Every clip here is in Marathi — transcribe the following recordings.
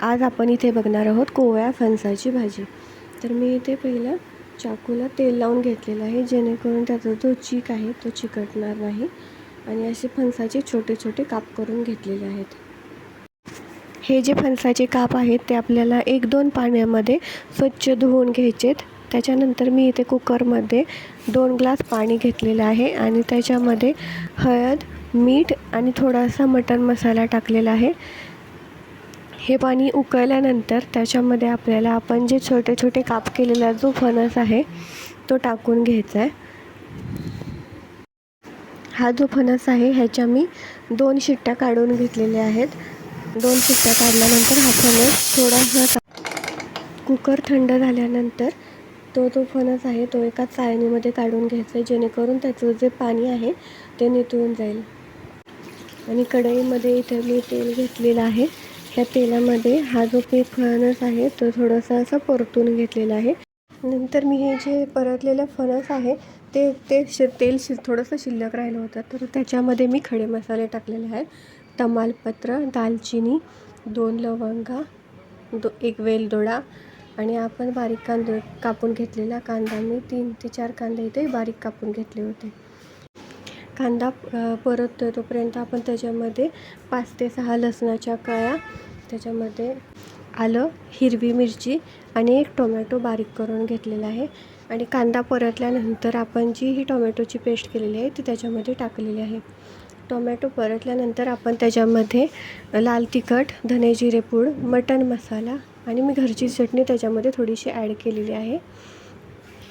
आज आपण इथे बघणार आहोत कोवळ्या फणसाची भाजी. तर मी इथे पहिलं चाकूला तेल लावून घेतलेलं आहे जेणेकरून त्याचा जो चीक आहे तो चिकटणार नाही. आणि असे फणसाचे छोटे छोटे काप करून घेतलेले आहेत. हे जे फणसाचे काप आहेत ते आपल्याला एक दोन पाण्यामध्ये स्वच्छ धुवून घ्यायचेत. त्याच्यानंतर मी इथे कुकरमध्ये दोन ग्लास पाणी घेतलेलं आहे आणि त्याच्यामध्ये हळद मीठ आणि थोडासा मटण मसाला टाकलेला आहे. हे पाणी उकळल्यानंतर त्याच्यामध्ये आपल्याला आपण जे छोटे छोटे काप केलेला जो फणस आहे तो टाकून घ्यायचा आहे. हा जो फणस आहे ह्याच्या मी दोन शिट्ट्या काढून घेतलेल्या आहेत. दोन शिट्ट्या काढल्यानंतर हा फणस थोडासा कुकर थंड झाल्यानंतर तो जो फणस आहे तो एका चाळणीमध्ये काढून घ्यायचा आहे. जेणेकरून त्याचं जे पाणी आहे ते नितळून जाईल. आणि कढईमध्ये इथे मी तेल घेतलेलं आहे. त्या तेलामध्ये हा जो पीठ फणस आहे तो थोडासा असा परतून घेतलेला आहे. नंतर मी हे जे परतलेलं फणस आहे ते ते शि तेल शि थोडंसं शिल्लक राहिलं होतं तर त्याच्यामध्ये मी खडे मसाले टाकलेले आहेत. तमालपत्र दालचिनी दोन लवंगा दो एक वेलदोडा आणि आपण बारीक कांदे कापून घेतलेला कांदा. मी तीन ते चार कांदे इथे बारीक कापून घेतले होते. कांदा परत परततो तोपर्यंत आपण त्याच्यामध्ये पाच ते सहा लसणाच्या कळ्या त्याच्यामध्ये आलं हिरवी मिरची आणि एक टोमॅटो बारीक करून घेतलेला आहे. आणि कांदा परतल्यानंतर आपण जी ही टोमॅटोची पेस्ट केलेली आहे ती त्याच्यामध्ये टाकलेली आहे. टोमॅटो परतल्यानंतर आपण त्याच्यामध्ये लाल तिखट धने जिरे पूड मटण मसाला आणि मी घरची चटणी त्याच्यामध्ये थोडीशी ॲड केलेली आहे.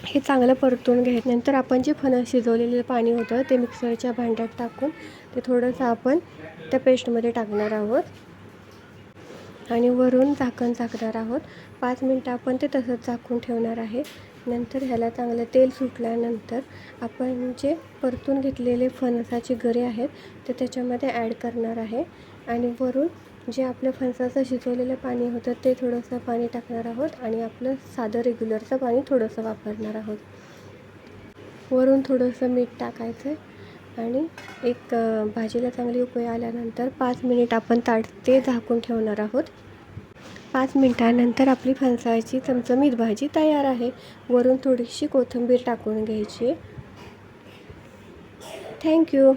हे चांगलं परतून घ्यायनंतर आपण जे फणस शिजवलेलं पाणी होतं ते मिक्सरच्या भांड्यात टाकून ते थोडंसं आपण त्या पेस्टमध्ये टाकणार आहोत. आणि वरून झाकण झाकणार आहोत. पाच मिनटं आपण ते तसंच झाकून ठेवणार आहे. नंतर ह्याला चांगलं तेल सुटल्यानंतर आपण जे परतून घेतलेले फणसाचे गरे आहेत ते त्याच्यामध्ये ॲड करणार आहे. आणि वरून जे आपलं फणसाचं शिजवलेलं पाणी होतं ते थोडंसं पाणी टाकणार आहोत आणि आपलं साधं रेग्युलरचं पाणी थोडंसं वापरणार आहोत. वरून थोडंसं मीठ टाकायचं आहे आणि एक भाजीला चांगली उकळी आल्यानंतर पाच मिनिट आपण ताट ते झाकून ठेवणार आहोत. पाच मिनटानंतर आपली फणसाची चमचमीत भाजी तयार आहे. वरून थोडीशी कोथिंबीर टाकून घ्यायची. थँक्यू.